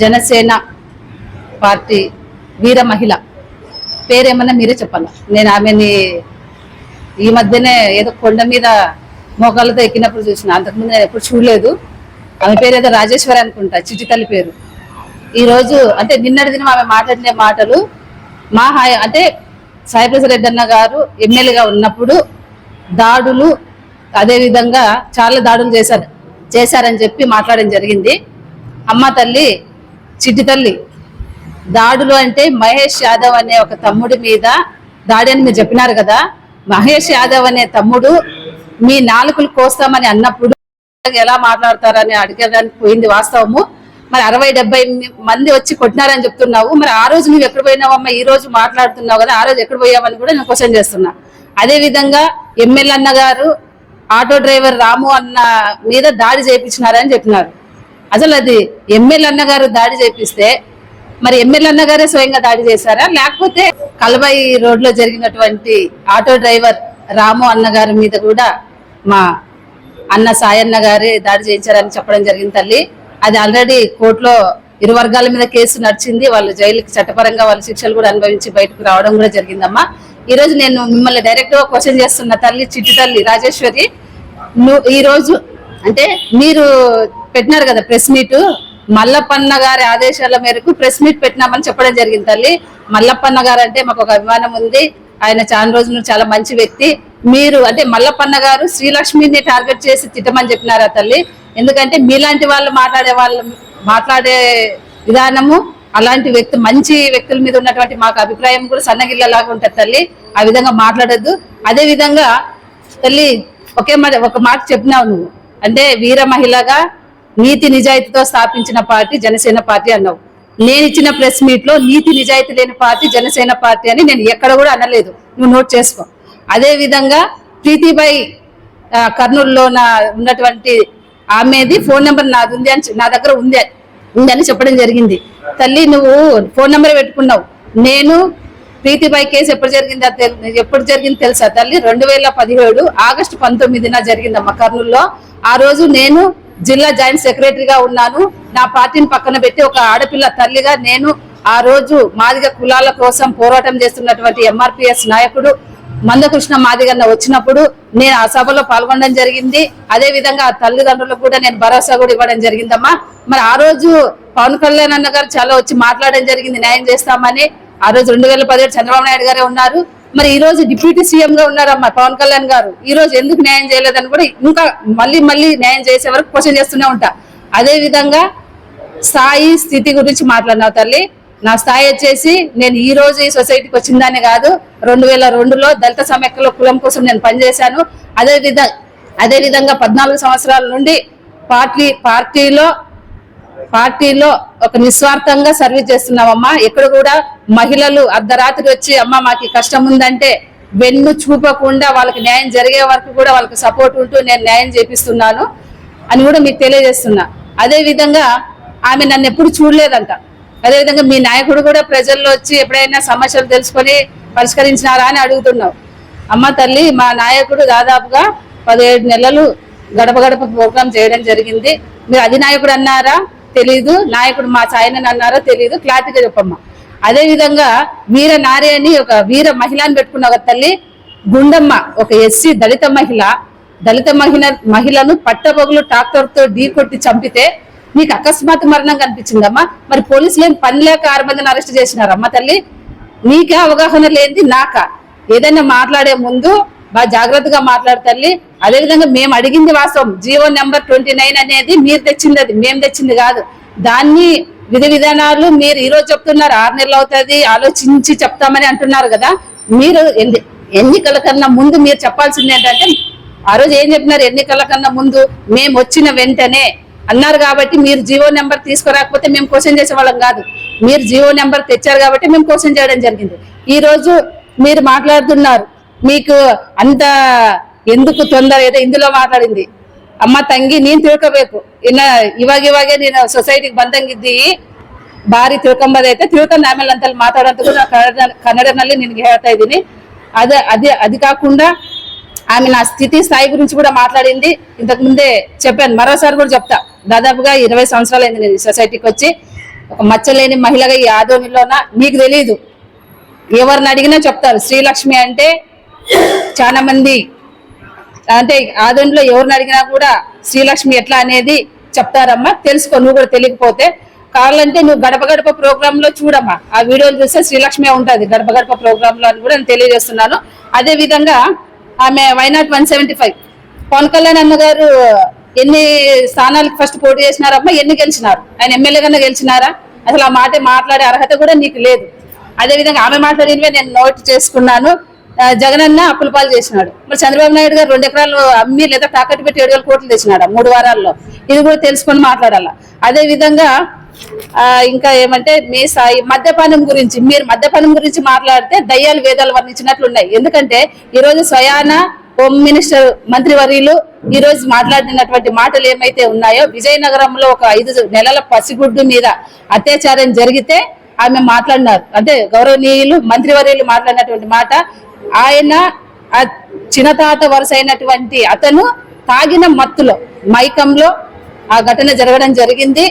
Janasena party వీర మహిళ. పేరేమన్నా మీరే చెప్పాలా? నేను ఆమెని ఈ మధ్యనే ఏదో కొండ మీద మోకాళ్ళతో ఎక్కినప్పుడు చూసిన. అంతకుముందు నేను ఎప్పుడు చూడలేదు. ఆమె పేరు ఏదో రాజేశ్వరి అనుకుంటా చిటితల్లి పేరు. ఈ రోజు అంటే నిన్నటి దినం ఆమె మాట్లాడిన మాటలు మా హాయ అంటే సాయిప్రసాద్ రెడ్డి అన్న గారు ఎమ్మెల్యేగా ఉన్నప్పుడు దాడులు అదే విధంగా చాలా దాడులు చేశారు. చేశారని చెప్పి మాట్లాడడం జరిగింది. అమ్మ తల్లి చిట్టి తల్లి దాడులు అంటే మహేష్ యాదవ్ అనే ఒక తమ్ముడి మీద దాడి అని మీరు చెప్పినారు కదా. మహేష్ యాదవ్ అనే తమ్ముడు మీ నాలుకలు కోస్తామని అన్నప్పుడు ఎలా మాట్లాడతారని అడిగేదానికి పోయింది వాస్తవము. మరి అరవై డెబ్బై మంది వచ్చి కొట్టినారని చెప్తున్నావు. మరి ఆ రోజు నువ్వు ఎక్కడ పోయినావమ్మా? ఈ రోజు మాట్లాడుతున్నావు కదా ఆ రోజు ఎక్కడ పోయావని కూడా నేను క్వశ్చన్ చేస్తున్నా. అదే విధంగా ఎమ్మెల్యే అన్న గారు ఆటో డ్రైవర్ రాము అన్న మీద దాడి చేయించినారని చెప్పినారు. అసలు అది ఎమ్మెల్యే అన్నగారు దాడి చేపిస్తే మరి ఎమ్మెల్యే అన్నగారే స్వయంగా దాడి చేశారా? లేకపోతే కలబాయి రోడ్లో జరిగినటువంటి ఆటో డ్రైవర్ రాము అన్నగారి మీద కూడా మా అన్న సాయన్న గారే దాడి చేయించారని చెప్పడం జరిగింది తల్లి. అది ఆల్రెడీ కోర్టులో ఇరు వర్గాల మీద కేసు నడిచింది. వాళ్ళు జైలుకి చట్టపరంగా వాళ్ళ శిక్షలు కూడా అనుభవించి బయటకు రావడం కూడా జరిగిందమ్మా. ఈ రోజు నేను మిమ్మల్ని డైరెక్ట్గా క్వశ్చన్ చేస్తున్న తల్లి చిట్టి తల్లి రాజేశ్వరి ఈ రోజు అంటే మీరు పెట్టినారు కదా ప్రెస్ మీట్ మల్లప్పన్న గారి ఆదేశాల మేరకు ప్రెస్ మీట్ పెట్టినామని చెప్పడం జరిగింది తల్లి. మల్లప్పన్న గారు అంటే మాకు ఒక అభిమానం ఉంది. ఆయన చాలా రోజులు చాలా మంచి వ్యక్తి. మీరు అంటే మల్లప్పన్న గారు శ్రీలక్ష్మిని టార్గెట్ చేసి తిట్టమని చెప్పినారా తల్లి? ఎందుకంటే మీలాంటి వాళ్ళు మాట్లాడే వాళ్ళు మాట్లాడే విధానము అలాంటి వ్యక్తి మంచి వ్యక్తుల మీద ఉన్నటువంటి మాకు అభిప్రాయం కూడా సన్నగిల్లలాగా ఉంటుంది తల్లి. ఆ విధంగా మాట్లాడద్దు. అదే విధంగా తల్లి ఒకే మాట ఒక మాట చెప్పినావు నువ్వు. అంటే వీర మహిళగా నీతి నిజాయితీతో స్థాపించిన పార్టీ జనసేన పార్టీ అన్నావు. నేను ఇచ్చిన ప్రెస్ మీట్లో నీతి నిజాయితీ లేని పార్టీ జనసేన పార్టీ అని నేను ఎక్కడ కూడా అనలేదు. నువ్వు నోట్ చేసుకో. అదే విధంగా ప్రీతిబాయి కర్నూలులో నా ఉన్నటువంటి ఆమెది ఫోన్ నెంబర్ నాది ఉంది అని నా దగ్గర ఉంది ఉందని చెప్పడం జరిగింది. తల్లి నువ్వు ఫోన్ నెంబర్ పెట్టుకున్నావు. నేను ప్రీతిపై కేసు ఎప్పుడు జరిగిందో ఎప్పుడు జరిగింది తెలుసా తల్లి? రెండు వేల పదిహేడు ఆగస్టు పంతొమ్మిదిన జరిగిందమ్మా కర్నూలులో. ఆ రోజు నేను జిల్లా జాయింట్ సెక్రటరీగా ఉన్నాను. నా పార్టీని పక్కన పెట్టి ఒక ఆడపిల్ల తల్లిగా నేను ఆ రోజు మాదిగ కులాల కోసం పోరాటం చేస్తున్నటువంటి ఎంఆర్పిఎస్ నాయకుడు మందకృష్ణ మాదిగన్న వచ్చినప్పుడు నేను ఆ సభలో పాల్గొనడం జరిగింది. అదే విధంగా తల్లిదండ్రులకు కూడా నేను భరోసా కూడా ఇవ్వడం జరిగిందమ్మా. మరి ఆ రోజు పవన్ కళ్యాణ్ అన్న గారు చాలా వచ్చి మాట్లాడడం జరిగింది. న్యాయం చేస్తామని ఆ రోజు రెండు వేల పదిహేడు చంద్రబాబు నాయుడు గారే ఉన్నారు. మరి ఈ రోజు డిప్యూటీ సీఎం గా ఉన్నారమ్మా పవన్ కళ్యాణ్ గారు. ఈ రోజు ఎందుకు న్యాయం చేయలేదని కూడా ఇంకా మళ్ళీ మళ్ళీ న్యాయం చేసే వరకు క్వశ్చన్ చేస్తూనే ఉంటా. అదే విధంగా స్థాయి స్థితి గురించి మాట్లాడినావు తల్లి. నా స్థాయి వచ్చేసి నేను ఈ రోజు ఈ సొసైటీకి వచ్చిందని కాదు రెండు వేల రెండులో దళిత సమైక్యలో కులం కోసం నేను పనిచేశాను. అదే విధంగా అదే విధంగా పద్నాలుగు సంవత్సరాల నుండి పార్టీ పార్టీలో పార్టీలో ఒక నిస్వార్థంగా సర్వీస్ చేస్తున్నామమ్మా ఎక్కడ కూడా మహిళలు అర్ధరాత్రి వచ్చి అమ్మ మాకు కష్టం ఉందంటే వెన్ను చూపకుండా వాళ్ళకి న్యాయం జరిగే వరకు కూడా వాళ్ళకి సపోర్ట్ ఉంటూ నేను న్యాయం చేపిస్తున్నాను అని కూడా మీకు తెలియజేస్తున్నా. అదేవిధంగా ఆమె నన్ను ఎప్పుడు చూడలేదంట. అదే విధంగా మీ నాయకుడు కూడా ప్రజల్లో వచ్చి ఎప్పుడైనా సమస్యలు తెలుసుకొని పరిష్కరించినారా అని అడుగుతున్నావు. అమ్మ తల్లి మా నాయకుడు దాదాపుగా పదిహేడు నెలలు గడప గడప ప్రోగ్రాం చేయడం జరిగింది. మీరు అధినాయకుడు అన్నారా? తెలీదు. నాయకుడు మా సాయనని అన్నారా తెలీదు. క్లారిటీగా చెప్పమ్మా. అదే విధంగా వీర నారి అని ఒక వీర మహిళని పెట్టుకున్న ఒక తల్లి గుండమ్మ ఒక ఎస్సీ దళిత మహిళ. దళిత మహిళ మహిళను పట్టబొగులు ట్రాక్టర్తో ఢీ కొట్టి చంపితే నీకు అకస్మాత్ మరణం కనిపించిందమ్మా. మరి పోలీసులు ఏం పని లేక ఆరు మందిని అరెస్ట్ చేసినారమ్మా తల్లి? నీకే అవగాహన లేనిది నాక? ఏదైనా మాట్లాడే ముందు బాగా జాగ్రత్తగా మాట్లాడు తల్లి. అదేవిధంగా మేము అడిగింది వాస్తవం. జియో నెంబర్ ట్వంటీ నైన్ అనేది మీరు తెచ్చింది అది. మేము తెచ్చింది కాదు. దాన్ని విధి విధానాలు మీరు ఈ రోజు చెప్తున్నారు ఆరు నెలలు అవుతుంది ఆలోచించి చెప్తామని అంటున్నారు కదా. మీరు ఎన్ని ఎన్నికల కన్నా ముందు మీరు చెప్పాల్సింది ఏంటంటే ఆ రోజు ఏం చెప్పినారు? ఎన్నికల కన్నా ముందు మేము వచ్చిన వెంటనే అన్నారు కాబట్టి మీరు జియో నెంబర్ తీసుకురాకపోతే మేము క్వశ్చన్ చేసేవాళ్ళం కాదు. మీరు జియో నెంబర్ తెచ్చారు కాబట్టి మేము క్వశ్చన్ చేయడం జరిగింది. ఈ రోజు మీరు మాట్లాడుతున్నారు మీకు అంత ఎందుకు తొందర? ఏదో ఇందులో మాట్లాడింది. ಅಮ್ಮ ತಂಗಿ ನೀನ್ ತಿಳ್ಕೊಬೇಕು ಇನ್ನ ಇವಾಗ ಇವಾಗೆ ನೀನು ಸೊಸೈಟಿಗೆ ಬಂದಂಗಿದ್ದಿ ಬಾರಿ ತಿಳ್ಕೊಂಬದೈತೆ ತಿಳ್ಕೊಂಡು ಆಮೇಲೆ ಅಂತಲ್ಲಿ ಮಾತಾಡೋಂತ ನಾನು ಕನ್ನಡ ಕನ್ನಡನಲ್ಲಿ ನಿನ್ಗೆ ಹೇಳ್ತಾ ಇದ್ದೀನಿ అదే అదే అది కాకుండా ఆమె నా స్థితి స్థాయి గురించి కూడా మాట్లాడింది ఇంతకు ముందే చెప్పాను మరోసారి కూడా చెప్తా దాదాపుగా ఇరవై సంవత్సరాలు అయింది నేను ఈ సొసైటీకి వచ్చి ఒక మచ్చలేని మహిళగా ఈ ఆదోనిలోన మీకు తెలియదు ఎవరిని అడిగినా చెప్తారు శ్రీలక్ష్మి అంటే చాలా మంది అంటే ఆదంలో ఎవరిని అడిగినా కూడా శ్రీలక్ష్మి ఎట్లా అనేది చెప్తారమ్మా తెలుసుకో నువ్వు కూడా తెలియకపోతే. కావాలంటే నువ్వు గడప గడప ప్రోగ్రామ్లో చూడమ్మా. ఆ వీడియోలు చూస్తే శ్రీలక్ష్మి ఉంటుంది గడప గడప ప్రోగ్రామ్లో అని కూడా నేను తెలియజేస్తున్నాను. అదే విధంగా ఆమె why not one seventy five. Pawan Kalyan అన్నగారు ఎన్ని స్థానాలకు ఫస్ట్ పోటీ చేసినారమ్మా? ఎన్ని గెలిచినారు? ఆయన ఎమ్మెల్యే కన్నా గెలిచినారా? అసలు ఆ మాట మాట్లాడే అర్హత కూడా నీకు లేదు. అదేవిధంగా ఆమె మాట్లాడినవే నేను నోట్ చేసుకున్నాను. జగనన్న అప్పుల పాలు చేసినాడు. మరి చంద్రబాబు నాయుడు గారు రెండు ఎకరాలు అమ్మి లేదా తాకట్టు పెట్టి ఏడు వేల కోట్లు తెచ్చినాడు? మూడు వారాల్లో. ఇది కూడా తెలుసుకొని మాట్లాడాల? అదే విధంగా ఇంకా ఏమంటే మీ సాయి మద్యపానం గురించి మీరు మద్యపానం గురించి మాట్లాడితే దయ్యాలు వేదాలు వర్ణించినట్లు ఉన్నాయి ఎందుకంటే ఈరోజు స్వయాన హోమ్ మినిస్టర్ మంత్రివర్యులు ఈ రోజు మాట్లాడినటువంటి మాటలు ఏమైతే ఉన్నాయో విజయనగరంలో ఒక ఐదు నెలల పసిగుడ్డు మీద అత్యాచారం జరిగితే ఆమె మాట్లాడినారు. అంటే గౌరవనీయులు మంత్రివర్యులు మాట్లాడినటువంటి మాట ఆయన ఆ చిన్నతాత వరుస అయినటువంటి అతను తాగిన మత్తులో మైకంలో ఆ ఘటన జరగడం జరిగింది.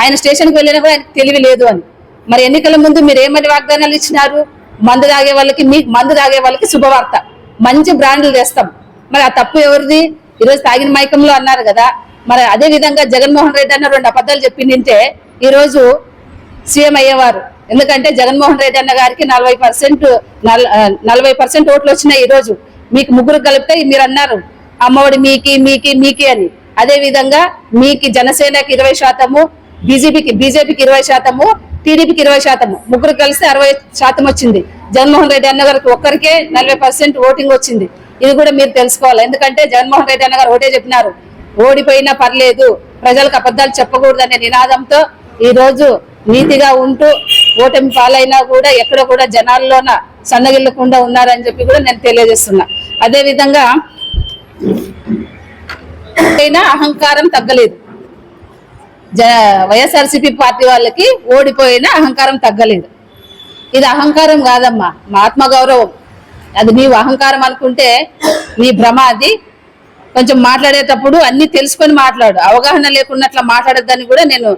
ఆయన స్టేషన్కి వెళ్ళినా కూడా ఆయనకు తెలివి లేదు అని. మరి ఎన్నికల ముందు మీరు ఏమని వాగ్దానాలు ఇచ్చినారు? మందు తాగే వాళ్ళకి మీ మందు తాగే వాళ్ళకి శుభవార్త. మంచి బ్రాండ్లు తెస్తాం. మరి ఆ తప్పు ఎవరిది? ఈరోజు తాగిన మైకంలో అన్నారు కదా. మరి అదే విధంగా జగన్మోహన్ రెడ్డి అన్న రెండు అబద్ధాలు చెప్పిండింటే ఈరోజు సీఎం అయ్యేవారు. ఎందుకంటే జగన్మోహన్ రెడ్డి అన్న గారికి నలభై పర్సెంట్ నలభై పర్సెంట్ ఓట్లు వచ్చినాయి ఈ రోజు. మీకు ముగ్గురు కలిపితే మీరు అన్నారు అమ్మఒడి మీకి మీకి మీకి అని. అదే విధంగా మీకి జనసేనకి ఇరవై శాతము బీజేపీకి బీజేపీకి ఇరవై శాతము టీడీపీకి ఇరవై శాతము. ముగ్గురు కలిస్తే అరవై శాతం వచ్చింది. జగన్మోహన్ రెడ్డి అన్న గారికి ఒక్కరికే నలభై పర్సెంట్ ఓటింగ్ వచ్చింది. ఇది కూడా మీరు తెలుసుకోవాలి. ఎందుకంటే జగన్మోహన్ రెడ్డి అన్న గారు ఒకటే చెప్పినారు ఓడిపోయినా పర్లేదు ప్రజలకు అబద్ధాలు చెప్పకూడదు అనే నినాదంతో ఈ రోజు నీతిగా ఉంటూ ఓటమి పాలైనా కూడా ఎక్కడ కూడా జనాల్లోన సన్నగిల్లకుండా ఉన్నారని చెప్పి కూడా నేను తెలియజేస్తున్నా. అదే విధంగా అయినా అహంకారం తగ్గలేదు. జ వైఎస్ఆర్సీపీ పార్టీ వాళ్ళకి ఓడిపోయిన అహంకారం తగ్గలేదు. ఇది అహంకారం కాదమ్మా మా ఆత్మగౌరవం అది నీవు అహంకారం అనుకుంటే నీ భ్రమ అది. కొంచెం మాట్లాడేటప్పుడు అన్ని తెలుసుకొని మాట్లాడు. అవగాహన లేకున్నట్లా మాట్లాడద్దని కూడా నేను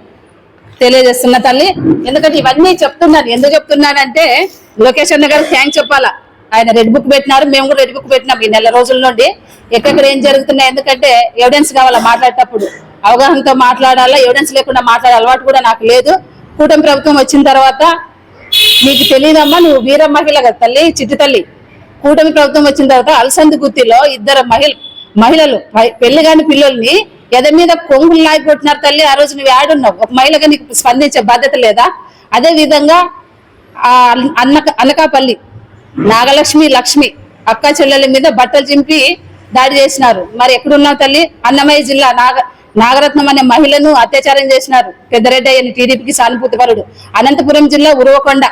తెలియజేస్తున్న తల్లి. ఎందుకంటే ఇవన్నీ చెప్తున్నాను ఎందుకు చెప్తున్నానంటే లోకేష్ అన్న గారు థ్యాంక్స్ చెప్పాలా? ఆయన రెడ్ బుక్ పెట్టినారు. మేము కూడా రెడ్ బుక్ పెట్టినాం ఈ నెల రోజుల నుండి. ఎక్కడెక్కడ ఏం జరుగుతున్నాయి? ఎందుకంటే ఎవిడెన్స్ కావాలా మాట్లాడేటప్పుడు? అవగాహనతో మాట్లాడాలా? ఎవిడెన్స్ లేకుండా మాట్లాడే అలవాటు కూడా నాకు లేదు. కూటమి ప్రభుత్వం వచ్చిన తర్వాత నీకు తెలియదమ్మా నువ్వు వీర మహిళ కదా తల్లి చిట్టి తల్లి. కూటమి ప్రభుత్వం వచ్చిన తర్వాత అలసంది గుత్తిలో ఇద్దరు మహిళ మహిళలు పెళ్ళి కాని పిల్లల్ని ఎద మీద కొంగులు లాగి కొట్టినారు తల్లి ఆ రోజు నువ్వు ఆడున్నావు. ఒక మహిళగా నీకు స్పందించే బాధ్యత లేదా? అదే విధంగా అన్నక అనకాపల్లి నాగలక్ష్మి లక్ష్మి అక్క చెల్లెల మీద బట్టలు చింపి దాడి చేసినారు. మరి ఎక్కడున్నావు తల్లి? అన్నమయ్య జిల్లా నాగ నాగరత్నం అనే మహిళను అత్యాచారం చేసినారు. పెద్దరెడ్డి అయిన టీడీపీకి సానుభూతి పరుడు. అనంతపురం జిల్లా ఉరవకొండ.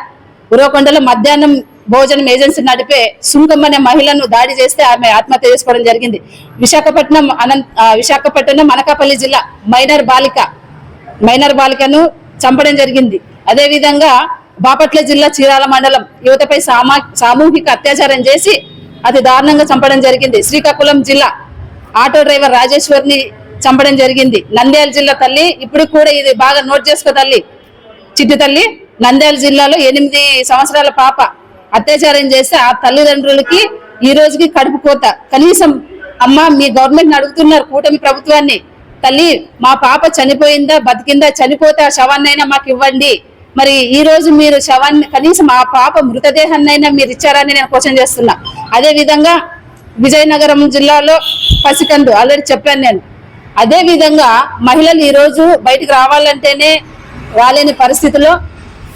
ఉరవకొండలో మధ్యాహ్నం భోజనం ఏజెన్సీ నడిపే సుంకం అనే మహిళను దాడి చేస్తే ఆమె ఆత్మహత్య చేసుకోవడం జరిగింది. విశాఖపట్నం అనంత విశాఖపట్నం అనకాపల్లి జిల్లా మైనర్ బాలిక మైనర్ బాలికను చంపడం జరిగింది. అదే విధంగా బాపట్ల జిల్లా చీరాల మండలం యువతపై సామా సామూహిక అత్యాచారం చేసి అతి దారుణంగా చంపడం జరిగింది. శ్రీకాకుళం జిల్లా ఆటో డ్రైవర్ రాజేశ్వర్ని చంపడం జరిగింది. నంద్యాల జిల్లా తల్లి ఇప్పుడు కూడా ఇది బాగా నోట్ చేసుకో తల్లి చిట్టి తల్లి. నంద్యాల జిల్లాలో ఎనిమిది సంవత్సరాల పాప అత్యాచారం చేస్తే ఆ తల్లిదండ్రులకి ఈ రోజుకి కడుపు కోత. కనీసం అమ్మ మీ గవర్నమెంట్ అడుగుతున్నారు కూటమి ప్రభుత్వాన్ని. తల్లి మా పాప చనిపోయిందా బతికిందా చనిపోతే ఆ శవాన్నైనా మాకు ఇవ్వండి. మరి ఈ రోజు మీరు శవాన్ని కనీసం ఆ పాప మృతదేహాన్నైనా మీరు ఇచ్చారని నేను క్వశ్చన్ చేస్తున్నా. అదే విధంగా విజయనగరం జిల్లాలో పసికందు ఆల్రెడీ చెప్పాను నేను. అదే విధంగా మహిళలు ఈ రోజు బయటికి రావాలంటేనే రాలేని పరిస్థితిలో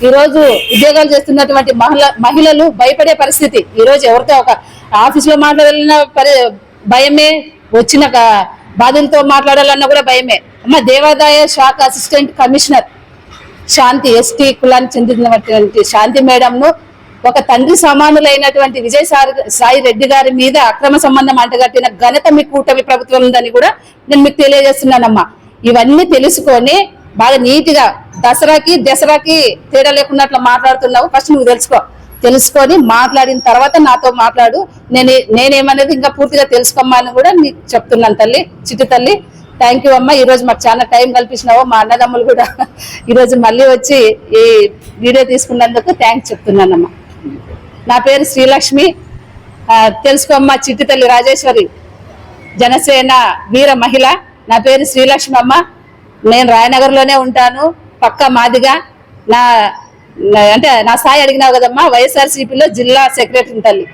ఈ రోజు ఉద్యోగాలు చేస్తున్నటువంటి మహిళ మహిళలు భయపడే పరిస్థితి. ఈ రోజు ఎవరితో ఒక ఆఫీస్లో మాట్లాడాలన్న పరి- భయమే. వచ్చిన బాధలతో మాట్లాడాలన్నా కూడా భయమే. అమ్మ దేవాదాయ శాఖ అసిస్టెంట్ కమిషనర్ శాంతి ఎస్టీ కులానికి చెందినటువంటి శాంతి మేడంను ఒక తండ్రి సమానులైనటువంటి విజయ్ సాయి- సాయి రెడ్డి గారి మీద అక్రమ సంబంధం అంటగట్టిన ఘనత మీ కూటమి ప్రభుత్వం ఉందని కూడా నేను మీకు తెలియజేస్తున్నానమ్మా. ఇవన్నీ తెలుసుకొని బాగా నీట్గా దసరాకి దసరాకి తేడా లేకుండా అట్లా మాట్లాడుతున్నావు. ఫస్ట్ నువ్వు తెలుసుకో. తెలుసుకొని మాట్లాడిన తర్వాత నాతో మాట్లాడు. నేను నేనేమనేది ఇంకా పూర్తిగా తెలుసుకోమ్మా అని కూడా నీకు చెప్తున్నాను తల్లి చిట్టి తల్లి. థ్యాంక్ యూ అమ్మ. ఈరోజు మాకు చాలా టైం కల్పించినావు. మా అన్నదమ్ములు కూడా ఈరోజు మళ్ళీ వచ్చి ఈ వీడియో తీసుకున్నందుకు థ్యాంక్స్ చెప్తున్నానమ్మా. నా పేరు శ్రీలక్ష్మి. తెలుసుకోమ్మ తెలుసుకోమ్మా చిట్టి తల్లి రాజేశ్వరి జనసేన వీర మహిళ. నా పేరు శ్రీలక్ష్మి అమ్మ నేను రాయనగర్లోనే ఉంటాను పక్క మాదిగా. నా అంటే నా స్థాయి అడిగినావు కదమ్మా వైఎస్ఆర్సీపీలో జిల్లా సెక్రటరీ తల్లి.